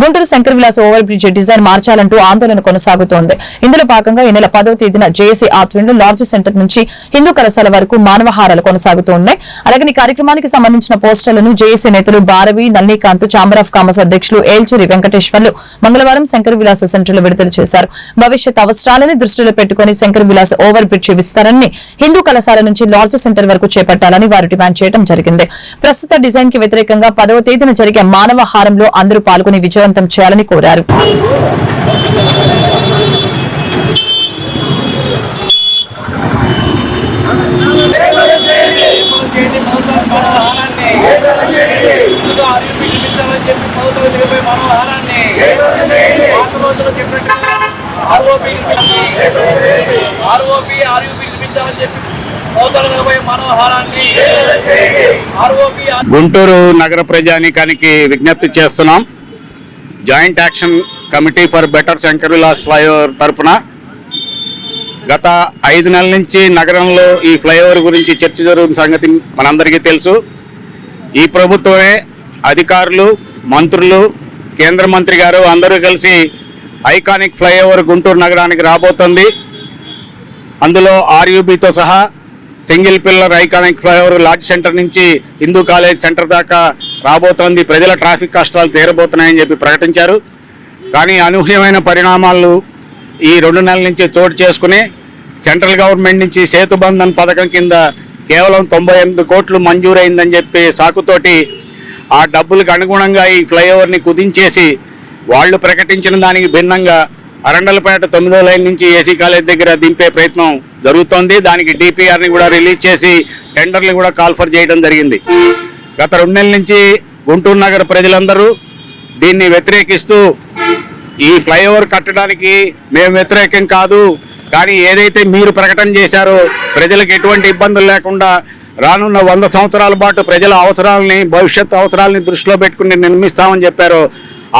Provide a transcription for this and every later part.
Guntur Shankar Vilas over bridge design మార్చాలంటూ ఆందోళన కొనసాగుతోంది. ఇందులో భాగంగా ఈ నెల పదవ తేదీన జేఏసీ ఆధ్వర్యంలో లార్జ్ సెంటర్ నుంచి హిందూ కళాశాల వరకు మానవహారాలు కొనసాగుతూ ఉన్నాయి అలాగే ఈ కార్యక్రమానికి సంబంధించిన పోస్టర్లను జేఏసీ నేతలు Bharavi Nallikanth chamber of commerce అధ్యక్షులు ఏల్చూరి వెంకటేశ్వర్లు మంగళవారం శంకర్ విలాస్ సెంటర్లో విడుదల చేశారు. భవిష్యత్ అవసరాలను దృష్టిలో పెట్టుకుని శంకర్ విలాస్ ఓవర్ బ్రిడ్జ్ విస్తరణని హిందూ కళాశాల నుంచి లార్జ్ సెంటర్ వరకు చేపట్టాలని వారు డిమాండ్ చేయడం జరిగింది. ప్రస్తుత డిజైన్కి వ్యతిరేకంగా పదవ తేదీన జరిగే మానవహారంలో అందరూ పాల్గొని వేగవంతం చేయాలని కోరారు. ఆర్ఓపి చెప్పి గుంటూరు నగర ప్రజానీకానికి విజ్ఞప్తి చేస్తున్నాం. Joint action committee for better Shankar Vilas flyover తరపున గత ఐదు నెలల నుంచి నగరంలో ఈ ఫ్లైఓవర్ గురించి చర్చ జరుగుతున్న సంగతి మనందరికీ తెలుసు. ఈ ప్రభుత్వమే అధికారులు మంత్రులు కేంద్ర మంత్రి గారు అందరూ కలిసి ఐకానిక్ ఫ్లైఓవర్ గుంటూరు నగరానికి రాబోతుంది. అందులో ఆర్యూబీతో సహా single pillar iconic flyover lodge centre నుంచి హిందూ కాలేజ్ సెంటర్ దాకా రాబోతోంది. ప్రజల ట్రాఫిక్ కష్టాలు తీరబోతున్నాయని చెప్పి ప్రకటించారు. కానీ అనూహ్యమైన పరిణామాలు ఈ రెండు నెలల నుంచి చోటు చేసుకుని సెంట్రల్ గవర్నమెంట్ నుంచి సేతుబంధన్ పథకం కింద కేవలం తొంభై ఎనిమిది కోట్లు మంజూరైందని చెప్పి సాకుతోటి ఆ డబ్బులకు అనుగుణంగా ఈ ఫ్లైఓవర్ని కుదించేసి వాళ్ళు ప్రకటించిన దానికి భిన్నంగా అరండలపేట తొమ్మిదో లైన్ నుంచి ఏసీ కాలేజ్ దగ్గర దింపే ప్రయత్నం జరుగుతోంది. దానికి డిపిఆర్ని కూడా రిలీజ్ చేసి టెండర్లు కూడా కాల్ఫర్ చేయడం జరిగింది. గత రెండు నెలల నుంచి గుంటూరు నగర ప్రజలందరూ దీన్ని వ్యతిరేకిస్తూ ఈ ఫ్లైఓవర్ కట్టడానికి మేము వ్యతిరేకం కాదు. కానీ ఏదైతే మీరు ప్రకటన చేశారో ప్రజలకు ఎటువంటి ఇబ్బందులు లేకుండా రానున్న వంద సంవత్సరాల పాటు ప్రజల అవసరాలని భవిష్యత్ అవసరాలని దృష్టిలో పెట్టుకుని నిర్మిస్తామని చెప్పారు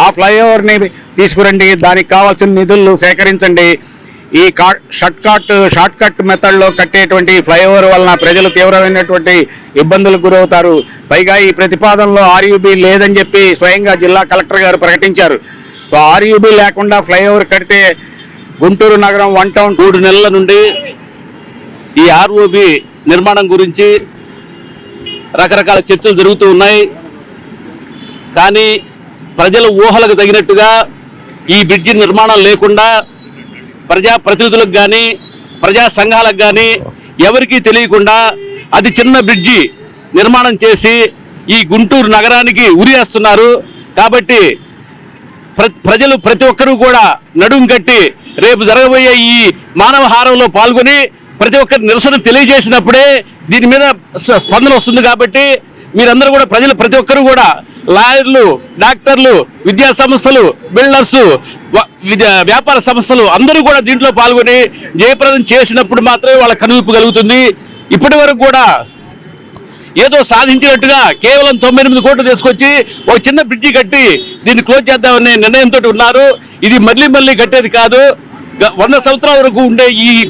ఆ ఫ్లైఓవర్ని తీసుకురండి దానికి కావాల్సిన నిధులు సేకరించండి. ఈ కా షార్ట్ కట్ షార్ట్ కట్ మెథడ్లో కట్టేటువంటి ఫ్లైఓవర్ వలన ప్రజలు తీవ్రమైనటువంటి ఇబ్బందులకు గురవుతారు. పైగా ఈ ప్రతిపాదనలో ఆర్యూబీ లేదని చెప్పి స్వయంగా జిల్లా కలెక్టర్ గారు ప్రకటించారు. సో ఆర్యూబీ లేకుండా ఫ్లైఓవర్ కడితే గుంటూరు నగరం వన్ టౌన్ మూడు నెలల నుండి ఈ ఆర్ఓబి నిర్మాణం గురించి రకరకాల చర్చలు జరుగుతూ ఉన్నాయి. కానీ ప్రజల ఊహలకు తగినట్టుగా ఈ బ్రిడ్జి నిర్మాణం లేకుండా ప్రజా ప్రతినిధులకు కానీ ప్రజా సంఘాలకు కానీ ఎవరికీ తెలియకుండా అతి చిన్న బ్రిడ్జి నిర్మాణం చేసి ఈ గుంటూరు నగరానికి ఉరియేస్తున్నారు కాబట్టి ప్ర- ప్రజలు ప్రతి ఒక్కరూ కూడా నడుం కట్టి రేపు జరగబోయే ఈ మానవహారంలో పాల్గొని ప్రతి ఒక్కరి నిరసన తెలియజేసినప్పుడే దీని మీద స్ప- స్పందన వస్తుంది కాబట్టి మీరందరూ కూడా ప్రజలు ప్రతి ఒక్కరూ కూడా లాయర్లు డాక్టర్లు విద్యా సంస్థలు బిల్డర్స్ వ- విద్యా- వ్యాపార సంస్థలు అందరూ కూడా దీంట్లో పాల్గొని జయప్రదం చేసినప్పుడు మాత్రమే వాళ్ళ కనువిప్పు కలుగుతుంది. ఇప్పటి వరకు కూడా ఏదో సాధించినట్టుగా కేవలం తొంభై ఎనిమిది కోట్లు తీసుకొచ్చి ఒక చిన్న బ్రిడ్జి కట్టి దీన్ని క్లోజ్ చేద్దామనే నిర్ణయంతో ఉన్నారు. ఇది మళ్ళీ మళ్ళీ కట్టేది కాదు. గ- వంద సంవత్సరాల వరకు ఉండే ఈ